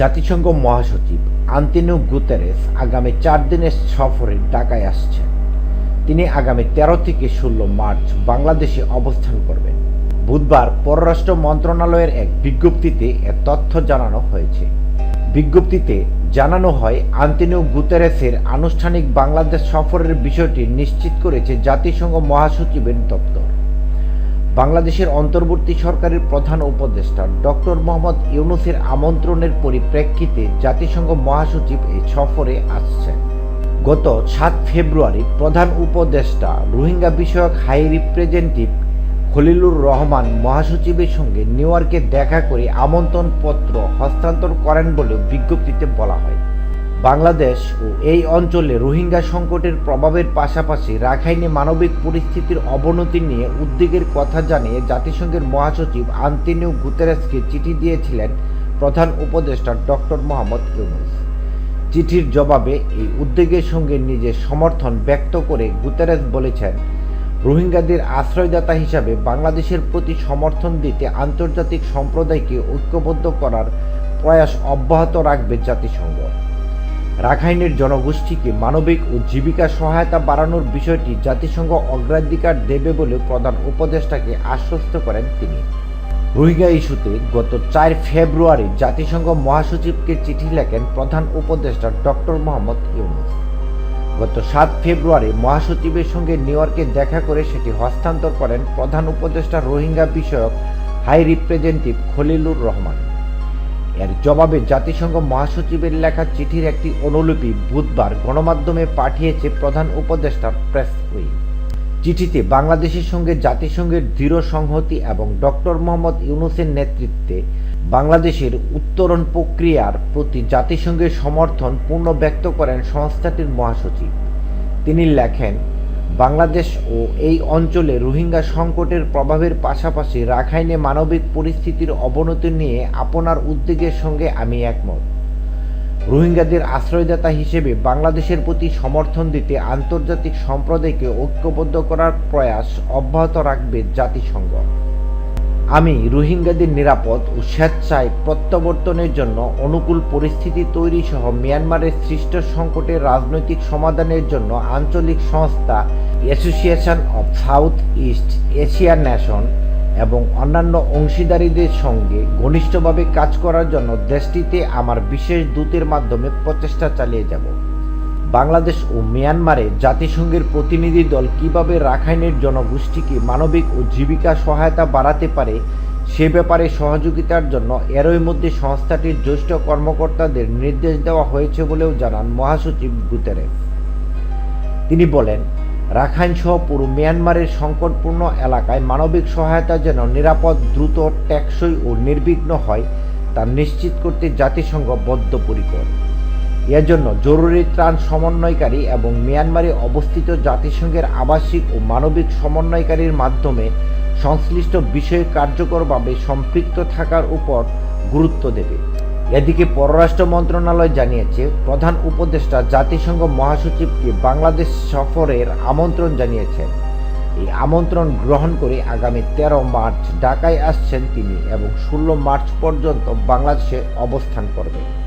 জাতিসংঘ মহাসচিব আন্তিনিও গুতেরেস আগামী চার দিনের সফরে ঢাকায় আসছেন। তিনি আগামী তেরো থেকে ষোলো মার্চ বাংলাদেশে অবস্থান করবেন। বুধবার পররাষ্ট্র মন্ত্রণালয়ের এক বিজ্ঞপ্তিতে এ তথ্য জানানো হয়েছে। বিজ্ঞপ্তিতে জানানো হয়, আন্তিনিও গুতেরেসের আনুষ্ঠানিক বাংলাদেশ সফরের বিষয়টি নিশ্চিত করেছে জাতিসংঘ মহাসচিবের দপ্তর। বাংলাদেশের অন্তর্বর্তী সরকারের প্রধান উপদেষ্টা ডক্টর মোহাম্মদ ইউনুসের আমন্ত্রণের পরিপ্রেক্ষিতে জাতিসংঘ মহাসচিব এই সফরে আসছেন। গত সাত ফেব্রুয়ারি প্রধান উপদেষ্টা রোহিঙ্গা বিষয়ক হাই রিপ্রেজেন্টেটিভ খলিলুর রহমান মহাসচিবের সঙ্গে নিউ দেখা করে আমন্ত্রণপত্র হস্তান্তর করেন বলে বিজ্ঞপ্তিতে বলা হয়। বাংলাদেশ ও এই অঞ্চলে রোহিঙ্গা সংকটের প্রভাবের পাশাপাশি রাখাইনে মানবিক পরিস্থিতির অবনতি নিয়ে উদ্বেগের কথা জানিয়ে জাতিসংঘের মহাসচিব আন্তিনিও গুতেরেসকে চিঠি দিয়েছিলেন প্রধান উপদেষ্টা ডক্টর মোহাম্মদ ইউনুস। চিঠির জবাবে এই উদ্বেগের সঙ্গে নিজের সমর্থন ব্যক্ত করে গুতেরেস বলেছেন, রোহিঙ্গাদের আশ্রয়দাতা হিসাবে বাংলাদেশের প্রতি সমর্থন দিতে আন্তর্জাতিক সম্প্রদায়কে ঐক্যবদ্ধ করার প্রয়াস অব্যাহত রাখবে জাতিসংঘ। রাখাইনের জনগোষ্ঠীকে মানবিক ও জীবিকা সহায়তা বাড়ানোর বিষয়টি জাতিসংঘ অগ্রাধিকার দেবে বলে প্রধান উপদেষ্টাকে আশ্বস্ত করেন তিনি। রোহিঙ্গা ইস্যুতে গত চার ফেব্রুয়ারি জাতিসংঘ মহাসচিবকে চিঠি লেখেন প্রধান উপদেষ্টা ডক্টর মোহাম্মদ ইউনুস। গত সাত ফেব্রুয়ারি মহাসচিবের সঙ্গে নিউ দেখা করে সেটি হস্তান্তর করেন প্রধান উপদেষ্টা রোহিঙ্গা বিষয়ক হাই রিপ্রেজেন্টেটিভ খলিলুর রহমান। এর জবাবে জাতিসংঘ মহাসচিবের লেখা চিঠির একটি অনুলিপি বুধবার গণমাধ্যমে পাঠিয়েছে প্রধান উপদেষ্টা প্রেস উইং। চিঠিতে বাংলাদেশের সঙ্গে জাতিসংঘের দৃঢ় সংহতি এবং ডক্টর মোহাম্মদ ইউনুসের নেতৃত্বে বাংলাদেশের উত্তরণ প্রক্রিয়ার প্রতি জাতিসংঘের সমর্থন পূর্ণ ব্যক্ত করেন সংস্থাটির মহাসচিব। তিনি লেখেন বাংলাদেশ ও এই অঞ্চলে রোহিঙ্গা সংকটের প্রভাবের পাশাপাশি রাখাইনে মানবিক পরিস্থিতির অবনতি নিয়ে আপনার উদ্বেগের সঙ্গে আমি একমত। রোহিঙ্গাদের আশ্রয়দাতা হিসেবে বাংলাদেশের প্রতি সমর্থন দিতে আন্তর্জাতিক সম্প্রদায়কে ঐক্যবদ্ধ করার প্রয়াস অব্যাহত রাখবে জাতিসংঘ। আমি রোহিঙ্গাদের নিরাপদ ও স্বেচ্ছায় প্রত্যাবর্তনের জন্য অনুকূল পরিস্থিতি তৈরি সহ মিয়ানমারের সৃষ্ট সংকটের রাজনৈতিক সমাধানের জন্য আঞ্চলিক সংস্থা Association of South East Asia Nation এবং অন্যান্য অংশীদারীদের সঙ্গে ঘনিষ্ঠভাবে কাজ করার জন্য দেশটিতে আমার বিশেষ দূতের মাধ্যমে প্রচেষ্টা চালিয়ে যাব। বাংলাদেশ ও মিয়ানমারে জাতিসংঘের প্রতিনিধি দল কীভাবে রাখাইনের জনগোষ্ঠীকে মানবিক ও জীবিকা সহায়তা বাড়াতে পারে সে ব্যাপারে সহযোগিতার জন্য এরই মধ্যে সংস্থাটির জ্যেষ্ঠ কর্মকর্তাদের নির্দেশ দেওয়া হয়েছে বলেও জানান মহাসচিব গুতেরেস তিনি বলেন রাখাইন সহ পুরো মিয়ানমারের সংকটপূর্ণ এলাকায় মানবিক সহায়তা যেন নিরাপদ, দ্রুত, টেকসই ও নির্বিঘ্ন হয় তা নিশ্চিত করতে জাতিসংঘ বদ্ধপরিকর। এজন্য জরুরি ত্রাণ সমন্বয়কারী এবং মিয়ানমারে অবস্থিত জাতিসংঘের আবাসিক ও মানবিক সমন্বয়কারীর মাধ্যমে সংশ্লিষ্ট বিষয়ে কার্যকরভাবে সম্পৃক্ত থাকার উপর গুরুত্ব দেবে। এদিকে পররাষ্ট্র মন্ত্রণালয় জানিয়েছে, প্রধান উপদেষ্টা জাতিসংঘ মহাসচিবকে বাংলাদেশ সফরের আমন্ত্রণ জানিয়েছেন এই আমন্ত্রণ গ্রহণ করে আগামী তেরো মার্চ ঢাকায় আসছেন তিনি এবং ষোলো মার্চ পর্যন্ত বাংলাদেশে অবস্থান করবেন।